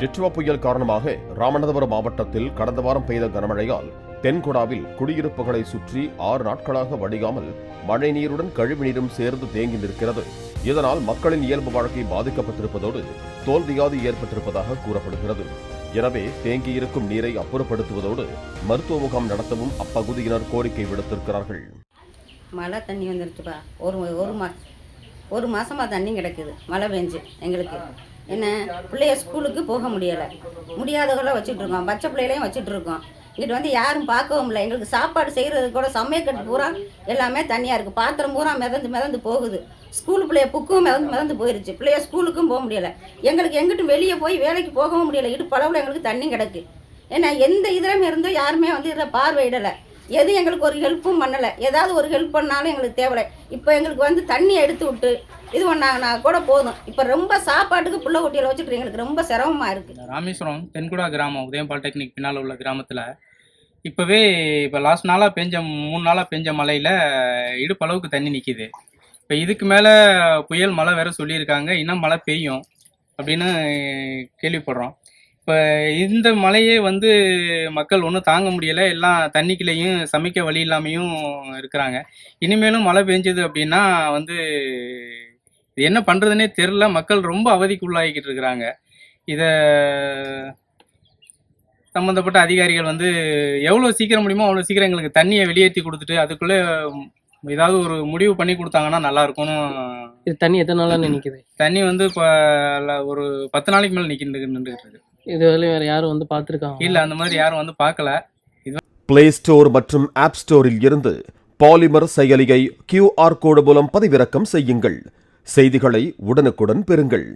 டிட்வா புயல் காரணமாக ராமநாதபுரம் மாவட்டத்தில் கடந்த வாரம் பெய்த கனமழையால் தென்கொடாவில் குடியிருப்புகளை சுற்றி ஆறு நாட்களாக வடியாமல் கழிவு கழிவுநீரும் சேர்ந்து தேங்கி நிற்கிறது. இதனால் மக்களின் இயல்பு வாழ்க்கை பாதிக்கப்பட்டிருப்பதோடு தோல்வியாதி ஏற்பட்டிருப்பதாக கூறப்படுகிறது. எனவே தேங்கியிருக்கும் நீரை அப்புறப்படுத்துவதோடு மருத்துவ முகாம் நடத்தவும் அப்பகுதியினர் கோரிக்கை விடுத்திருக்கிறார்கள். மழை தண்ணி வந்துருச்சுப்பா. ஒரு ஒரு மா ஒரு மாசமாக தண்ணி கிடக்குது. மழை பெஞ்சு எங்களுக்கு. என்ன? பிள்ளைய ஸ்கூலுக்கு போக முடியலை. முடியாதவர்களாக வச்சுட்ருக்கோம். பச்சை பிள்ளைகளையும் வச்சுட்ருக்கோம். இங்கிட்டு வந்து யாரும் பார்க்கவும் இல்லை. எங்களுக்கு சாப்பாடு செய்கிறது கூட சமையக்கட்டு பூரா எல்லாமே தண்ணியாக இருக்குது பாத்திரம் பூரா மிதந்து மிதந்து போகுது. ஸ்கூல் பிள்ளைய புக்கும் மிதந்து மிதந்து போயிருச்சு. பிள்ளைய ஸ்கூலுக்கும் போக முடியலை. எங்களுக்கு எங்கிட்டும் வெளியே போய் வேலைக்கு போகவும் முடியலை. இடுப்பளவில் எங்களுக்கு தண்ணி கிடக்கு. ஏன்னா எந்த இதிலும் இருந்தோ யாருமே வந்து இதில் பார்வையிடலை எது எங்களுக்கு ஒரு ஹெல்ப்பும் பண்ணலை. ஏதாவது ஒரு ஹெல்ப் பண்ணாலும் எங்களுக்கு தேவையில்லை இப்போ எங்களுக்கு வந்து தண்ணி எடுத்து விட்டு இது பண்ணாங்கன்னா கூட போதும். இப்போ ரொம்ப சாப்பாட்டுக்கு புள்ள குட்டியில் வச்சுட்டு எங்களுக்கு ரொம்ப சிரமமாக இருக்குது ராமேஸ்வரம் தென்குடா கிராமம் உதயம் பாலிடெக்னிக் பின்னால் உள்ள கிராமத்தில் இப்போவே இப்போ லாஸ்ட் நாளாக பெஞ்ச மூணு நாளாக பெஞ்ச மழையில் இடுப்பளவுக்கு தண்ணி நிற்கிது இப்போ இதுக்கு மேலே புயல் மழை வேற சொல்லியிருக்காங்க. இன்னும் மழை பெய்யும் அப்படின்னு கேள்விப்படுறோம். இப்போ இந்த மழையே வந்து மக்கள் ஒன்றும் தாங்க முடியலை. எல்லாம் தண்ணிக்குள்ளேயும் சமைக்க வழி இல்லாமையும் இருக்கிறாங்க. இனிமேலும் மழை பெஞ்சது அப்படின்னா வந்து இது என்ன பண்ணுறதுனே தெரில மக்கள் ரொம்ப அவதிக்குள்ளாகிக்கிட்டு இருக்கிறாங்க. இதை சம்மந்தப்பட்ட அதிகாரிகள் வந்து எவ்வளோ சீக்கிரம் முடியுமோ அவ்வளோ சீக்கிரம் எங்களுக்கு தண்ணியை வெளியேற்றி கொடுத்துட்டு அதுக்குள்ளே ஏதாவது ஒரு முடிவு பண்ணி கொடுத்தாங்கன்னா நல்லா இருக்கும்னு இது தண்ணி எத்தனை நாளாக நிற்குது தண்ணி வந்து இப்போ ஒரு பத்து நாளைக்கு மேலே நிற்கிட்டு நின்றுட்டு இருக்கு. இது வேறு யாரும் வந்து பார்த்துருக்காங்க இல்லை அந்த மாதிரி யாரும் வந்து பார்க்கல. பிளே ஸ்டோர் மற்றும் ஆப் ஸ்டோரில் இருந்து பாலிமர் செயலியை கியூஆர் கோடு மூலம் பதிவிறக்கம் செய்யுங்கள். செய்திகளை உடனுக்குடன் பெறுங்கள்.